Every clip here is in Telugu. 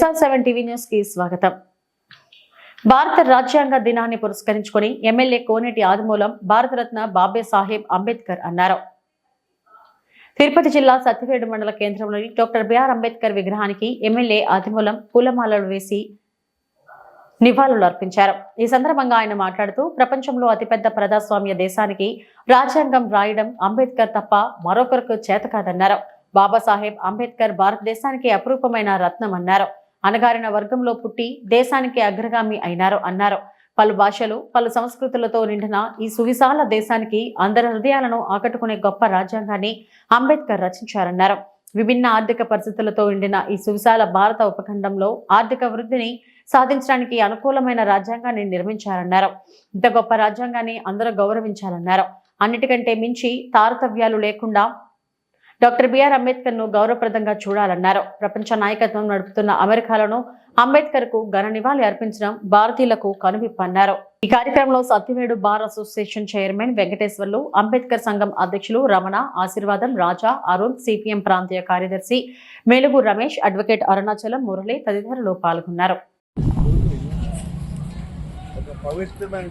ఎస్ఆర్ సెవెన్ టీవీ న్యూస్కి స్వాగతం. భారత రాజ్యాంగ దినాన్ని పురస్కరించుకొని ఎమ్మెల్యే కోనేటి ఆదిమూలం భారతరత్న బాబే సాహెబ్ అంబేద్కర్ అన్నారు. తిరుపతి జిల్లా సత్యవేడు మండల కేంద్రంలోని డాక్టర్ బిఆర్ అంబేద్కర్ విగ్రహానికి ఎమ్మెల్యే ఆదిమూలం పూలమాలలు వేసి నివాళులు అర్పించారు. ఈ సందర్భంగా ఆయన మాట్లాడుతూ ప్రపంచంలో అతిపెద్ద ప్రజాస్వామ్య దేశానికి రాజ్యాంగం రాయడం అంబేద్కర్ తప్ప మరొకరికి చేత కాదన్నారు. బాబాసాహెబ్ అంబేద్కర్ భారతదేశానికి అపురూపమైన రత్నం అన్నారు. అణగారిన వర్గంలో పుట్టి దేశానికి అగ్రగామి అయినారు అన్నారు. పలు భాషలు పలు సంస్కృతులతో నిండిన ఈ సువిశాల దేశానికి అందరి హృదయాలను ఆకట్టుకునే గొప్ప రాజ్యాంగాన్ని అంబేద్కర్ రచించారన్నారు. విభిన్న ఆర్థిక పరిస్థితులతో నిండిన ఈ సువిశాల భారత ఉపఖండంలో ఆర్థిక వృద్ధిని సాధించడానికి అనుకూలమైన రాజ్యాంగాన్ని నిర్మించారన్నారు. ఇంత గొప్ప రాజ్యాంగాన్ని అందరూ గౌరవించాలన్నారు. అన్నిటికంటే మించి తారతవ్యాలు లేకుండా డాక్టర్ బిఆర్ అంబేద్కర్ను గౌరవప్రదంగా చూడాలన్నారు. ప్రపంచ నాయకత్వం నడుపుతున్న అమెరికాలను అంబేద్కర్కు ఘన నివాళి అర్పించడం భారతీయులకు కనువిప్పన్నారు. ఈ కార్యక్రమంలో Satyavedu bar association chairman Venkateswarlu Ambedkar సంఘం అధ్యక్షులు రమణ ఆశీర్వాదం రాజా అరుణ్ సిపిఎం ప్రాంతీయ కార్యదర్శి మేలుగు రమేష్ అడ్వకేట్ అరుణాచలం మురళి తదితరులు పాల్గొన్నారు. పవిత్రమైన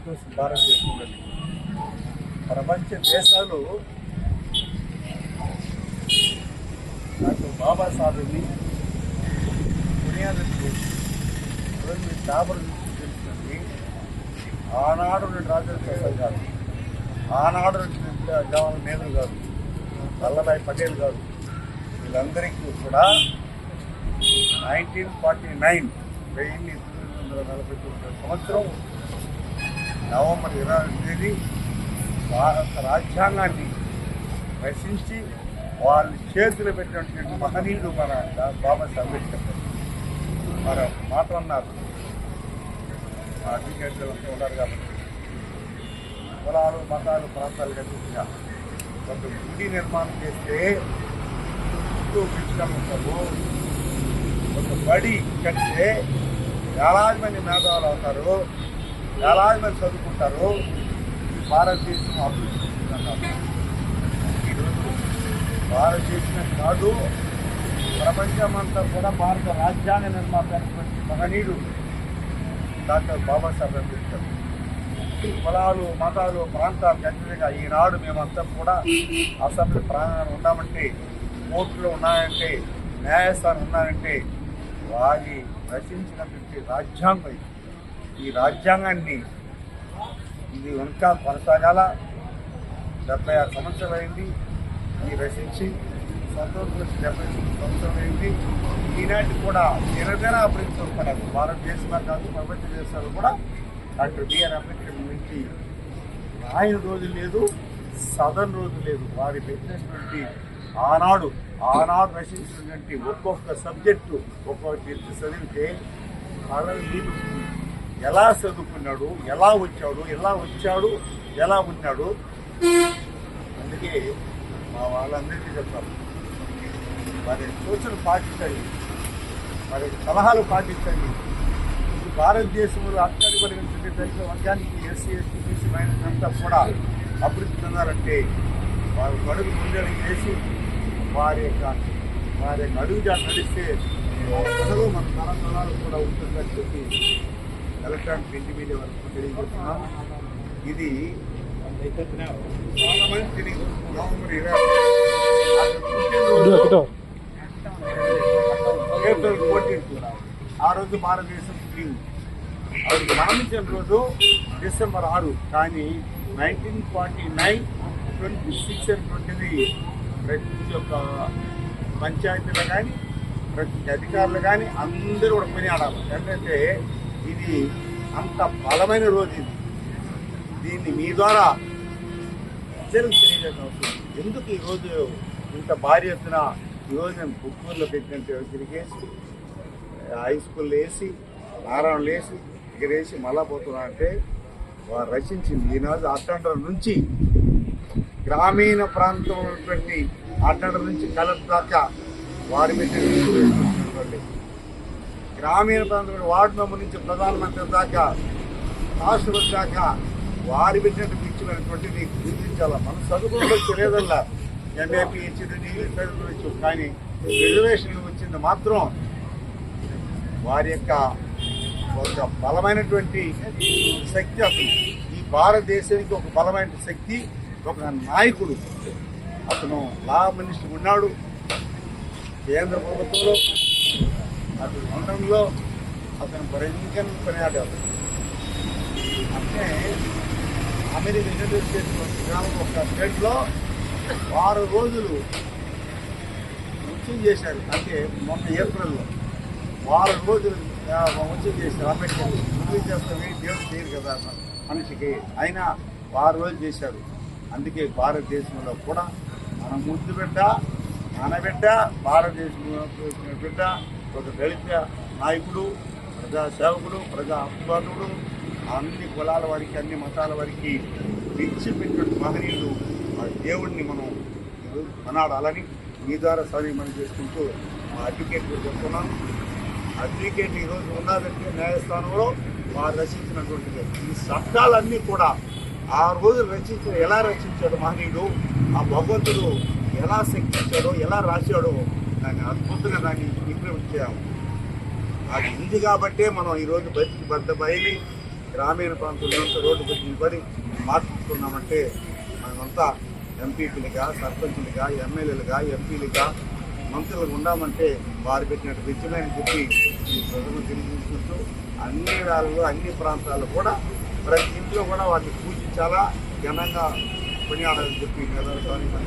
ప్రపంచ దేశాలు డాక్టర్ బాబాసాహెబ్ని పుణ్యాలను చేసి ఈరోజు మీ డాబర్ నుంచి తెలుస్తుంది. ఆనాడు రెండు రాజకీయ గారు ఆనాడు రెండు జవాహర్ నెహ్రూ గారు వల్లభాయ్ పటేల్ గారు వీళ్ళందరికీ కూడా నైన్టీన్ ఫార్టీ నైన్ వెయ్యి వందల నలభై తొమ్మిది సంవత్సరం నవంబర్ ఇరవై తేదీ భారత రాజ్యాంగాన్ని రచించి వాళ్ళ చేతులు పెట్టినటువంటి మహనీయుడు మన డా- బాబాసాహెబ్ అంబేద్కర్ మరి మాట అన్నారు. మా అడ్వకేట్లు ఉన్నారు కాబట్టి. కులాలు మతాలు ప్రాంతాలు కనిపించిన ఒక గుడి నిర్మాణం చేస్తే చుట్టూ పిలుచుకొని ఉంటారు ఒక బడి కడితే వేలాది మంది మేధావులు అవుతారు. వేలాది మంది చదువుకుంటారు. భారతదేశం అభివృద్ధి చెందుతున్నారు భారతదేశమే కాదు. ప్రపంచమంతా కూడా భారత రాజ్యాంగ నిర్మాత మహనీయుడు డాక్టర్ బాబాసాహెబ్ అంబేద్కర్. కులాలు మతాలు ప్రాంతాలు ఖచ్చితంగా ఈనాడు మేమంతా కూడా అసెంబ్లీ ప్రాంగణాలు ఉన్నామంటే కోర్టులు ఉన్నాయంటే న్యాయస్థానం ఉన్నాయంటే వారి రచించినటువంటి రాజ్యాంగం ఈ రాజ్యాంగాన్ని ఇది ఇంకా కొనసాగాల. డెబ్బై ఆరు సంవత్సరాలు అయింది రచించి స్వతంత్రం డెబ్బై తొమ్మిది ఈనాటి కూడా నిరంతర అభివృద్ధి పడాలి భారతదేశంలో కాదు ప్రపంచ దేశాలు కూడా డాక్టర్ బిఆర్ అంబేద్కర్ నుంచి. రాయని రోజు లేదు సదన్ రోజు లేదు. వారి పెట్టినటువంటి ఆనాడు ఆనాడు రచించినటువంటి ఒక్కొక్క సబ్జెక్టు ఒక్కొక్క చదివితే కళలు నీళ్ళు ఎలా చదువుకున్నాడు ఎలా వచ్చాడు ఎలా వచ్చాడు ఎలా ఉన్నాడు? అందుకే మా వాళ్ళందరికీ చెప్తాను మరి సూచనలు పాటించండి. మరి సలహాలు పాటించండి. ఈ భారతదేశంలో అత్యధిపడినటువంటి కలిగినటువంటి దళిత వర్గానికి ఎస్సీ ఎస్టీ బీసీ మైనస్ అంతా కూడా అభివృద్ధి చెందాలంటే వారు అడుగు ముందడుగు వేసి వారి యొక్క వారి యొక్క అడుగు నడిస్తే అందరూ మన తరతరాలు కూడా ఉంటుందని చెప్పి ఎలక్ట్రానిక్ ఇంటి మీడియా వరకు తెలియజేస్తున్నాం. ఇది చాలా మంది తెలియదు నవంబర్ ఇరవై ఏప్రిల్ ఫోర్టీన్త్ ఆ రోజు భారతదేశం లీవ్ అది మరణించిన రోజు డిసెంబర్ ఆరు. కానీ nineteen forty nine twenty six అనేటువంటిది ప్రతి ఒక్క పంచాయతీలో కానీ ప్రతి అధికారులు కానీ అందరూ కూడా కొనియాడాలి ఎందుకంటే ఇది అంత బలమైన రోజు ఇది. దీన్ని మీ ద్వారా ప్రజలకు తెలియజేసిన ఎందుకు ఈరోజు ఇంత భారీ ఎత్తున ఈరోజు మేము పుత్తూరులో పెట్టినట్టు తిరిగేసి హై స్కూల్లో వేసి నారాయణలో వేసి ఇక్కడ వేసి మళ్ళా పోతున్నా అంటే వారు రచించింది ఈనాడు అట్టండ్ర నుంచి గ్రామీణ ప్రాంతంలో ఉన్నటువంటి అట్టండ్ర నుంచి కలెక్టర్ దాకా వారి పెట్టిన గ్రామీణ ప్రాంతంలో వార్డు మెంబర్ నుంచి ప్రధానమంత్రి దాకా రాష్ట్రపతి దాకా వారి పెట్టినట్టు ఇచ్చినటువంటిది గుర్తించాల మనం చదువుకుంటూ తెలియదల్లా ఎంఏ పిహెచ్డి డిగ్రీ కానీ రిజర్వేషన్ వచ్చింది మాత్రం వారి యొక్క ఒక బలమైనటువంటి శక్తి అతను. ఈ భారతదేశానికి ఒక బలమైన శక్తి ఒక నాయకుడు అతను లా మినిస్టర్ ఉన్నాడు. కేంద్ర ప్రభుత్వంలో అతను లండన్లో అతను భయంకర పనియాడాడు అంటే అమెరికా యునైటెడ్ స్టేట్స్ ఒక స్టేట్లో వారం రోజులు నృత్యం చేశారు. అంటే మొన్న ఏప్రిల్లో వారం రోజులు ఆ, నృత్యం చేశారు. అంబేద్కర్ నృత్యం చేస్తాం దేవుడు చేయరు కదా మనిషికి. అయినా వారం రోజులు చేశారు. అందుకే భారతదేశంలో కూడా మన ముద్దు బిడ్డ మన బిడ్డ భారతదేశంలో బిడ్డ ఒక దళిత నాయకుడు ప్రజా సేవకుడు ప్రజా అభిమానుడు అన్ని కులాల వారికి అన్ని మతాల వారికి విడిచిపెట్టినటువంటి మహనీయుడు దేవుడిని మనం ఈరోజు కొనాడాలని మీ ద్వారా సరి మనం చేసుకుంటూ మా అడ్వకేట్ చెప్తున్నాను. అడ్వకేట్ ఈరోజు ఉన్నదంటే న్యాయస్థానంలో వారు రచించినటువంటిది ఈ చట్టాలన్నీ కూడా ఆ రోజు రచించిన ఎలా రచించాడు మహనీయుడు ఆ భగవంతుడు ఎలా శక్తించాడో ఎలా రాశాడో దాన్ని అద్భుతంగా దాన్ని ఇంప్లిమెంట్ చేయాలి. అది ఉంది కాబట్టే మనం ఈరోజు బతికి బద్ద బయలు గ్రామీణ ప్రాంతంలో రోడ్డు పై పడి మార్చుకున్నామంటే మనమంతా ఎంపీపీలుగా సర్పంచులుగా ఎమ్మెల్యేలుగా ఎంపీలుగా మంత్రులుగా ఉండామంటే వారు పెట్టినట్టు వెచ్చమని చెప్పి ఈ ప్రజలు తెలియజేసుకుంటూ అన్ని వేళల్లో అన్ని ప్రాంతాల్లో కూడా ప్రతి ఇంట్లో కూడా వాటిని పూజించాలా ఘనంగా కొనియాడాలని చెప్పి నిలబడతామని